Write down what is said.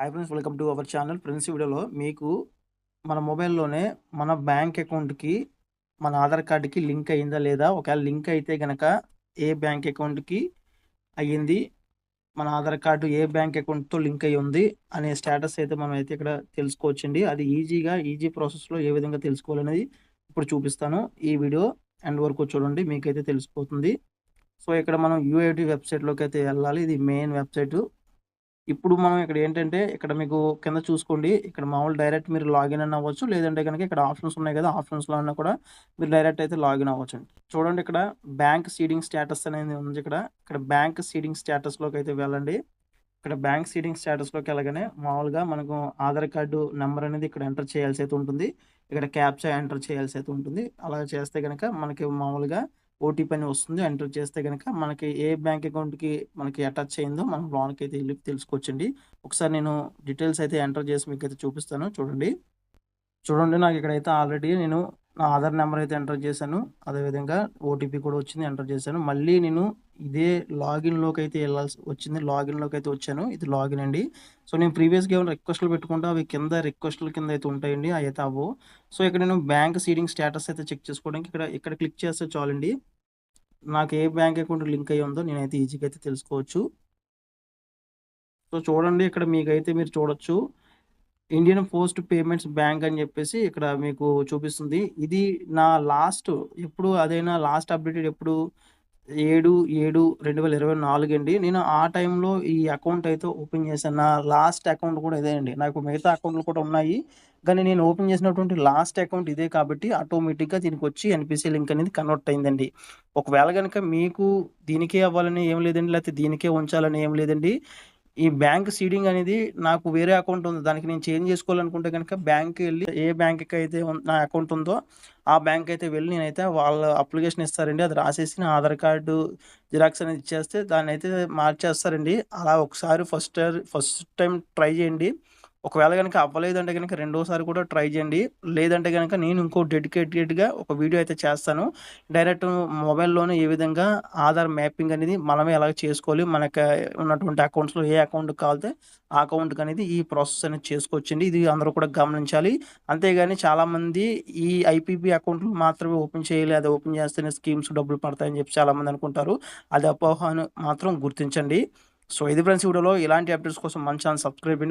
Hi friends welcome to our channel friends వీడియోలో మీకు మన మొబైల్లోనే మన బ్యాంక్ అకౌంట్కి మన ఆధార్ కార్డుకి లింక్ అయ్యిందా లేదా? ఒకవేళ లింక్ అయితే కనుక ఏ బ్యాంక్ అకౌంట్కి అయ్యింది? మన ఆధార్ కార్డు ఏ బ్యాంక్ అకౌంట్తో లింక్ అయ్యి ఉంది? అనే స్టేటస్ అయితే మనం అయితే ఇక్కడ తెలుసుకోవచ్చండి. అది ఈజీగా ఈజీ ప్రాసెస్లో ఏ విధంగా తెలుసుకోవాలనేది ఇప్పుడు చూపిస్తాను. ఈ వీడియో ఎండ్ వరకు చూడండి మీకైతే తెలిసిపోతుంది. సో ఇక్కడ మనం యూఐడి వెబ్సైట్లోకి అయితే వెళ్ళాలి. ఇది మెయిన్ వెబ్సైట్. ఇప్పుడు మనం ఇక్కడ ఏంటంటే ఇక్కడ మీకు కింద చూసుకోండి. ఇక్కడ మామూలు డైరెక్ట్ మీరు లాగిన్ అని అవ్వచ్చు. లేదంటే కనుక ఇక్కడ ఆప్షన్స్ ఉన్నాయి కదా ఆప్షన్స్లో అన్నా కూడా మీరు డైరెక్ట్ అయితే లాగిన్ అవ్వచ్చు చూడండి ఇక్కడ బ్యాంక్ సీడింగ్ స్టేటస్ అనేది ఉంది ఇక్కడ. ఇక్కడ బ్యాంక్ సీడింగ్ స్టేటస్లోకి అయితే వెళ్ళండి. ఇక్కడ బ్యాంక్ సీడింగ్ స్టేటస్లోకి వెళ్ళగానే మామూలుగా మనకు ఆధార్ కార్డు నెంబర్ అనేది ఇక్కడ ఎంటర్ చేయాల్సి అయితే ఉంటుంది. ఇక్కడ క్యాప్చా ఎంటర్ చేయాల్సి అయితే ఉంటుంది. అలా చేస్తే కనుక మనకి మామూలుగా ఓటీపీ అని వస్తుంది. ఎంటర్ చేస్తే కనుక మనకి ఏ బ్యాంక్ అకౌంట్కి మనకి అటాచ్ అయిందో మనం లోన్కి అయితే వెళ్ళి తెలుసుకోవచ్చండి. ఒకసారి నేను డీటెయిల్స్ అయితే ఎంటర్ చేసి మీకు అయితే చూపిస్తాను. చూడండి. చూడండి నాకు ఇక్కడైతే ఆల్రెడీ నేను నా ఆధార్ నెంబర్ అయితే ఎంటర్ చేశాను. అదేవిధంగా ఓటీపీ కూడా వచ్చింది ఎంటర్ చేశాను. మళ్ళీ నేను ఇదే లాగిన్లోకి అయితే వెళ్ళాల్సి వచ్చింది. లాగిన్లోకి అయితే వచ్చాను. ఇది లాగిన్ అండి. సో నేను ప్రీవియస్గా ఏమైనా రిక్వెస్ట్లు పెట్టుకుంటే అవి కింద రిక్వెస్ట్ల కింద అయితే ఉంటాయండి. అవి అయితే అవ్వవు. సో ఇక్కడ నేను బ్యాంక్ సీడింగ్ స్టేటస్ అయితే చెక్ చేసుకోవడానికి ఇక్కడ ఇక్కడ క్లిక్ చేస్తే చాలండి. నాకు ఏ బ్యాంక్ అకౌంట్ లింక్ అయ్యి ఉందో నేనైతే ఈజీగా అయితే తెలుసుకోవచ్చు. సో చూడండి ఇక్కడ మీకైతే మీరు చూడొచ్చు. ఇండియన్ పోస్ట్ పేమెంట్స్ బ్యాంక్ అని చెప్పేసి ఇక్కడ మీకు చూపిస్తుంది. ఇది నా లాస్ట్ ఎప్పుడు అదైనా లాస్ట్ అప్డేటెడ్ ఎప్పుడు ఏడు ఏడు రెండు వేల ఇరవై నాలుగు అండి. నేను ఆ టైంలో ఈ అకౌంట్ అయితే ఓపెన్ చేశాను. నా లాస్ట్ అకౌంట్ కూడా ఇదే అండి. నాకు మిగతా అకౌంట్లు కూడా ఉన్నాయి. కానీ నేను ఓపెన్ చేసినటువంటి లాస్ట్ అకౌంట్ ఇదే కాబట్టి ఆటోమేటిక్గా దీనికి వచ్చి ఎన్పిసి లింక్ అనేది కన్వర్ట్ అయిందండి. ఒకవేళ కనుక మీకు దీనికే అవ్వాలని ఏం లేదండి లేకపోతే దీనికే ఉంచాలని ఏం లేదండి ఈ బ్యాంక్ సీడింగ్ అనేది నాకు వేరే అకౌంట్ ఉంది. దానికి నేను చేంజ్ చేసుకోవాలనుకుంటే కనుక బ్యాంక్కి వెళ్ళి ఏ బ్యాంక్కి అయితే నా అకౌంట్ ఉందో ఆ బ్యాంక్ అయితే వెళ్ళి నేనైతే వాళ్ళ అప్లికేషన్ ఇస్తారండి. అది రాసేసి నా ఆధార్ కార్డు జిరాక్స్ అనేది ఇచ్చేస్తే దాన్ని అయితే మార్చేస్తారండి. అలా ఒకసారి ఫస్ట్ ఫస్ట్ టైం ట్రై చేయండి. ఒకవేళ కనుక అవ్వలేదంటే కనుక రెండోసారి కూడా ట్రై చేయండి. లేదంటే కనుక నేను ఇంకో డెడికేటెడ్గా ఒక వీడియో అయితే చేస్తాను. డైరెక్ట్ మొబైల్లోనే ఏ విధంగా ఆధార్ మ్యాపింగ్ అనేది మనమే ఎలా చేసుకోవాలి. మనకి ఉన్నటువంటి అకౌంట్స్లో ఏ అకౌంట్ కావాలితే ఆ అకౌంట్కి అనేది ఈ ప్రాసెస్ అనేది చేసుకోవచ్చండి. ఇది అందరూ కూడా గమనించాలి. అంతేగాని చాలామంది ఈ ఐపీపీ అకౌంట్లు మాత్రమే ఓపెన్ చేయాలి. అది ఓపెన్ చేస్తేనే స్కీమ్స్ డబ్బులు పడతాయని చెప్పి చాలామంది అనుకుంటారు. అది అపోహను మాత్రం గుర్తించండి. సో ఇది ఫ్రెండ్స్ వీడియోలో. ఇలాంటి అప్డేట్స్ కోసం మంచి ఛానల్ సబ్స్క్రైబ్